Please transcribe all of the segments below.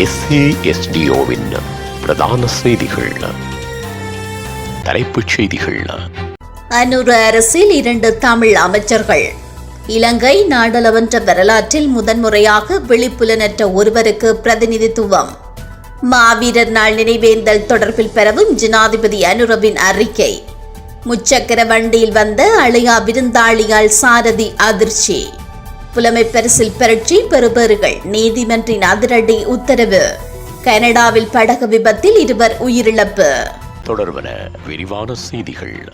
எஸ்ஏஎஸ்டிஓவின் பிரதான செய்திகள். தலைப்புச் செய்திகள். அனுர அரசில் இரண்டு தமிழ் அமைச்சர்கள். இலங்கை நாடாளுமன்ற வரலாற்றில் முதன்முறையாக விழிப்புலனற்ற ஒருவருக்கு பிரதிநிதித்துவம். மாவீரர் நாள் நினைவேந்தல் தொடர்பில் பெறவும் ஜனாதிபதி அனுரவின் அறிக்கை. முச்சக்கர வண்டியில் வந்த அழையா விருந்தாளியால் சாரதி அதிர்ச்சி. புலமை பரிசில் பெறட்சி பெறுபேறுகள். நீதிமன்றின் அதிரடி உத்தரவு. கனடாவில் படகு விபத்தில் இருவர் உயிரிழப்பு. தொடர்பன விரிவான செய்திகள்.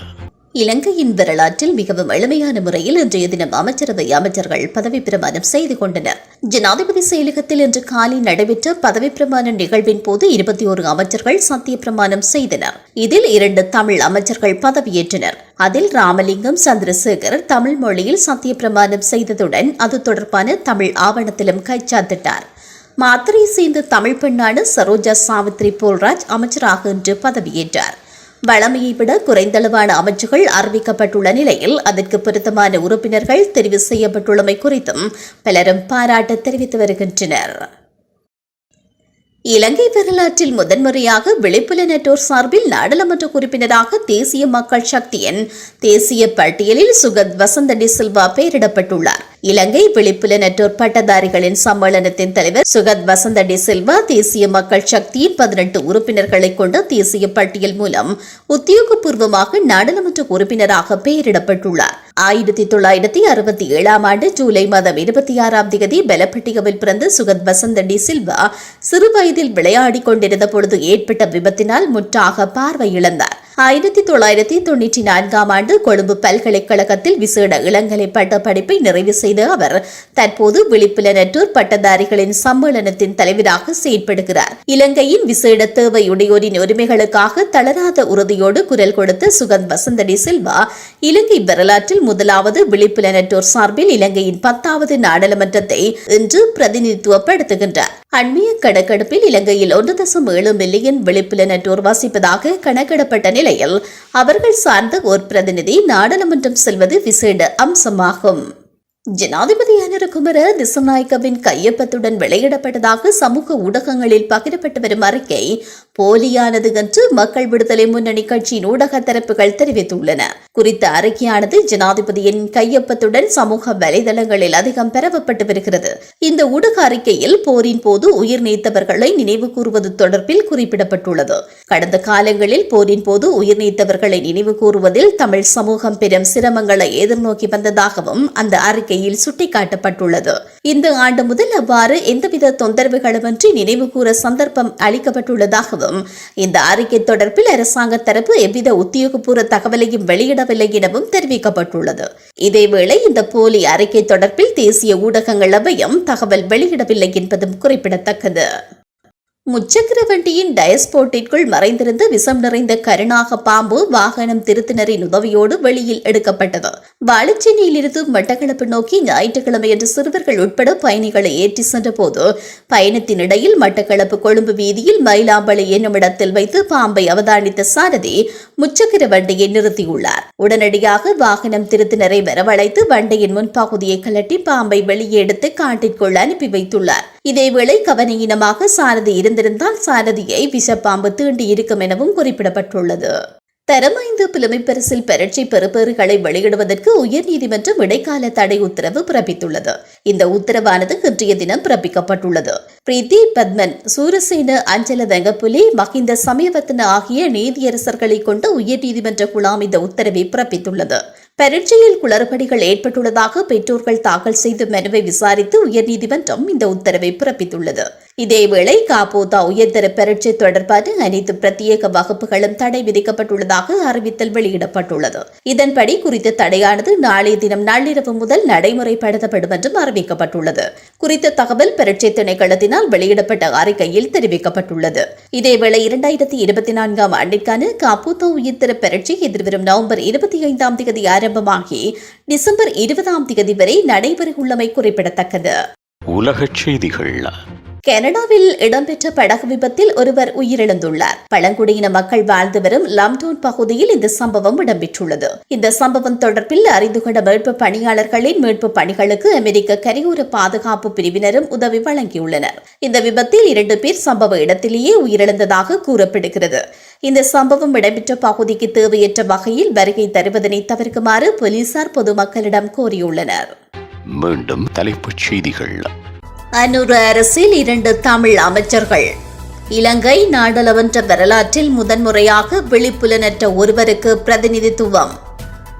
இலங்கையின் வரலாற்றில் மிகவும் எளிமையான முறையில் இன்றைய தினம் அமைச்சரவை அமைச்சர்கள் பதவி பிரமாணம் செய்து கொண்டனர். ஜனாதிபதி செயலகத்தில் இன்று காலை நடைபெற்ற பதவி பிரமாண நிகழ்வின் போது இருபத்தி ஒரு அமைச்சர்கள் சத்திய பிரமாணம் செய்தனர். இதில் இரண்டு தமிழ் அமைச்சர்கள் பதவியேற்றனர். அதில் ராமலிங்கம் சந்திரசேகர் தமிழ் மொழியில் சத்திய பிரமாணம் செய்ததுடன் அது தொடர்பான தமிழ் ஆவணத்திலும் கைச்சாத்திட்டார். மாத்திரை சேர்ந்த தமிழ் பெண்ணான சரோஜா சாவித்ரி போல்ராஜ் அமைச்சராக இன்று பதவியேற்றார். வழமையை விட குறைந்தளவான அமைச்சுகள் அறிவிக்கப்பட்டுள்ள நிலையில் அதற்கு பொருத்தமான உறுப்பினர்கள் தெரிவு செய்யப்பட்டுள்ளமை குறித்தும் பலரும் பாராட்டு தெரிவித்து வருகின்றனர். இலங்கை வரலாற்றில் முதன்முறையாக விழிப்புலனற்றோர் சார்பில் நாடாளுமன்ற உறுப்பினராக தேசிய மக்கள் சக்தியின் தேசிய பட்டியலில் சுகத் வசந்த டி சில்வா பெயரிடப்பட்டுள்ளார். இலங்கை விழிப்புலனற்றோர் பட்டதாரிகளின் சம்மேளனத்தின் தலைவர் சுகத் வசந்த டி சில்வா தேசிய மக்கள் சக்தியின் பதினெட்டு உறுப்பினர்களை கொண்ட தேசிய பட்டியல் மூலம் உத்தியோகபூர்வமாக நாடாளுமன்ற உறுப்பினராக பெயரிடப்பட்டுள்ளார். ஆயிரத்தி தொள்ளாயிரத்தி அறுபத்தி ஏழாம் ஆண்டு ஜூலை மாதம் இருபத்தி ஆறாம் தேதி பெலப்பட்டிகவில் பிறந்த சுகத் வசந்த டி சில்வா சிறு வயதில் விளையாடிக் கொண்டிருந்த பொழுது ஏற்பட்ட விபத்தினால் முற்றாக பார்வையிழந்தார். ஆயிரத்தி தொள்ளாயிரத்தி தொன்னூற்றி நான்காம் ஆண்டு கொழும்பு பல்கலைக்கழகத்தில் விசேட இளங்கலை பட்ட படிப்பை நிறைவு செய்த அவர் தற்போது விழிப்புலனற்றோர் பட்டதாரிகளின் சம்மேளனத்தின் தலைவராக செயற்படுகிறார். இலங்கையின் விசேட தேவையுடையோரின் உரிமைகளுக்காக தளராத உறுதியோடு குரல் கொடுத்த சுகந்த் வசந்தடி சில்வா இலங்கை வரலாற்றில் முதலாவது விழிப்புலனற்றோர் சார்பில் இலங்கையின் பத்தாவது நாடாளுமன்றத்தை இன்று பிரதிநிதித்துவப்படுத்துகின்றார். அண்மைய கணக்கெடுப்பில் இலங்கையில் ஒன்று தசம் ஏழு மில்லியன் விழிப்புலனற்றோர் வசிப்பதாக கணக்கிடப்பட்ட நிலையில் அவர்கள் சார்ந்த ஓர் பிரதிநிதி நாடாளுமன்றம் செல்வது விசேட அம்சமாகும். ஜனாதிபதி அனுரகுமர திசநாயக்கவின் கையொப்பத்துடன் வெளியிடப்பட்டதாக சமூக ஊடகங்களில் பகிரப்பட்டு வரும் அறிக்கை போலியானது என்று மக்கள் விடுதலை முன்னணி கட்சியின் ஊடக தரப்புகள் தெரிவித்துள்ளன. குறித்த அறிக்கையானது ஜனாதிபதியின் கையொப்பத்துடன் சமூக வலைதளங்களில் அதிகம் பரவப்பட்டு வருகிறது. இந்த ஊடக அறிக்கையில் போரின் போது உயிர் நீத்தவர்களை நினைவு கூறுவது தொடர்பில் குறிப்பிடப்பட்டுள்ளது. கடந்த காலங்களில் போரின் போது உயிர் நீத்தவர்களை நினைவு கூறுவதில் தமிழ் சமூகம் பெரும் சிரமங்களை எதிர்நோக்கி வந்ததாகவும் அந்த அறிக்கை அறிக்கையில் சுட்டிக்காட்டப்பட்டுள்ளது. இந்த ஆண்டு முதல் அவ்வாறு எந்தவித தொந்தரவுகளுமின்றி நினைவு கூற சந்தர்ப்பம் அளிக்கப்பட்டுள்ளதாகவும் இந்த அறிக்கை தொடர்பில் அரசாங்க தரப்பு எவ்வித உத்தியோகபூர்வ தகவலையும் வெளியிடவில்லை எனவும் தெரிவிக்கப்பட்டுள்ளது. இதேவேளை இந்த போலி அறிக்கை தொடர்பில் தேசிய ஊடகங்கள் அவையும் தகவல் வெளியிடவில்லை என்பதும் குறிப்பிடத்தக்கது. முச்சக்கர வண்டியின் டயஸ்போர்ட்டிற்குள் மறைந்திருந்த விஷம் நிறைந்த கருணாக பாம்பு வாகனம் திருத்தினரின் உதவியோடு வெளியில் எடுக்கப்பட்டது. வாழைச்சேனியிலிருந்து மட்டக்களப்பு நோக்கி ஞாயிற்றுக்கிழமையன்று சிறுவர்கள் உட்பட பயணிகளை ஏற்றி சென்றபோது பயணத்தின் இடையில் மட்டக்களப்பு கொழும்பு வீதியில் மயிலாம்பளை என்னும் இடத்தில் வைத்து பாம்பை அவதானித்த சாரதி முச்சக்கர வண்டியை நிறுத்தியுள்ளார். உடனடியாக வாகனம் திருத்தினரை வரவழைத்து வண்டியின் முன்பகுதியை கலட்டி பாம்பை வெளியே எடுத்து காட்டிற்குள் அனுப்பி வைத்துள்ளார். இதேவேளை கவனஈனமாக சாரதி இருந்திருந்தால் சாரதியை விஷப்பாம்பு தீண்டி இருக்கும் எனவும் குறிப்பிடப்பட்டுள்ளது. தரமைந்து ஐந்து பரிசில் பரீட்சை பெறுபேறுகளை வெளியிடுவதற்கு உயர்நீதிமன்றம் இடைக்கால தடை உத்தரவு பிறப்பித்துள்ளது. இந்த உத்தரவானது இன்றைய தினம் பிறப்பிக்கப்பட்டுள்ளது. பிரீத்தி பத்மன் சூரசேன அஞ்சல தங்கப்புலி மஹிந்த சமயவத்தன ஆகிய நீதியரசர்களை கொண்ட உயர்நீதிமன்ற குழாம் இந்த உத்தரவை பிறப்பித்துள்ளது. பரீட்சையில் குளறுபடிகள் ஏற்பட்டுள்ளதாக பெற்றோர்கள் தாக்கல் செய்த மனுவை விசாரித்து உயர்நீதிமன்றம் இந்த உத்தரவை பிறப்பித்துள்ளது. இதேவேளை காபோதா உயர்தர பரீட்சை தொடர்பான அனைத்து பிரத்யேக வகுப்புகளும் தடை விதிக்கப்பட்டுள்ளதாக அறிவித்தல் வெளியிடப்பட்டுள்ளது. இதன்படி குறித்த தடையானது நாளைய தினம் நள்ளிரவு முதல் நடைமுறைப்படுத்தப்படும் என்றும் அறிவிக்கப்பட்டுள்ளது. குறித்த தகவல் பரீட்சை திணைக்களத்தினால் வெளியிடப்பட்ட அறிக்கையில் தெரிவிக்கப்பட்டுள்ளது. இதேவேளை இரண்டாயிரத்தி இருபத்தி நான்காம் ஆண்டிற்கான காபூத்தோ உயர்தர பரீட்சை எதிர்வரும் நவம்பர் இருபத்தி ஐந்தாம் தேதி ஆரம்பமாகி டிசம்பர் இருபதாம் தேதி வரை நடைபெறவுள்ளமை குறிப்பிடத்தக்கது. உலகச் செய்திகள் கனடாவில் இடம்பெற்ற படகு விபத்தில் ஒருவர் உயிரிழந்துள்ளார். பழங்குடியின மக்கள் வாழ்ந்து வரும் லம்டோன் பகுதியில் இந்த சம்பவம் இடம்பெற்றுள்ளது. இந்த சம்பவம் தொடர்பில் அறிந்து கொண்ட மீட்பு பணியாளர்களின் மீட்பு பணிகளுக்கு அமெரிக்க கரையோர பாதுகாப்பு பிரிவினரும் உதவி வழங்கியுள்ளனர். இந்த விபத்தில் இரண்டு பேர் சம்பவ இடத்திலேயே உயிரிழந்ததாக கூறப்படுகிறது. இந்த சம்பவம் இடம்பெற்ற பகுதிக்கு தேவையற்ற வகையில் வருகை தருவதனை தவிர்க்குமாறு போலீசார் பொதுமக்களிடம் கோரியுள்ளனர். மீண்டும் தலைப்புச் செய்திகள். அன்னூர் அரசில் இரண்டு தமிழ் அமைச்சர்கள். இலங்கை நாடாளுமன்ற வரலாற்றில் முதன்முறையாக விழிப்புலனற்ற ஒருவருக்கு பிரதிநிதித்துவம்.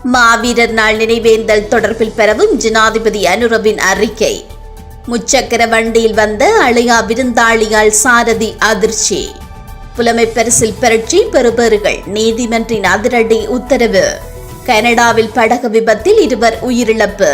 மாவீரர் நாள் நினைவேந்தல் தொடர்பில் பெறவும் ஜனாதிபதி அனுரவின் அறிக்கை. முச்சக்கர வண்டியில் வந்த அழையா விருந்தாளியால் சாரதி அதிர்ச்சி. புலமை பரிசில் பரட்சி பெறுபேறுகள் நீதிமன்றின் அதிரடி உத்தரவு. கனடாவில் படகு விபத்தில் இருவர் உயிரிழப்பு.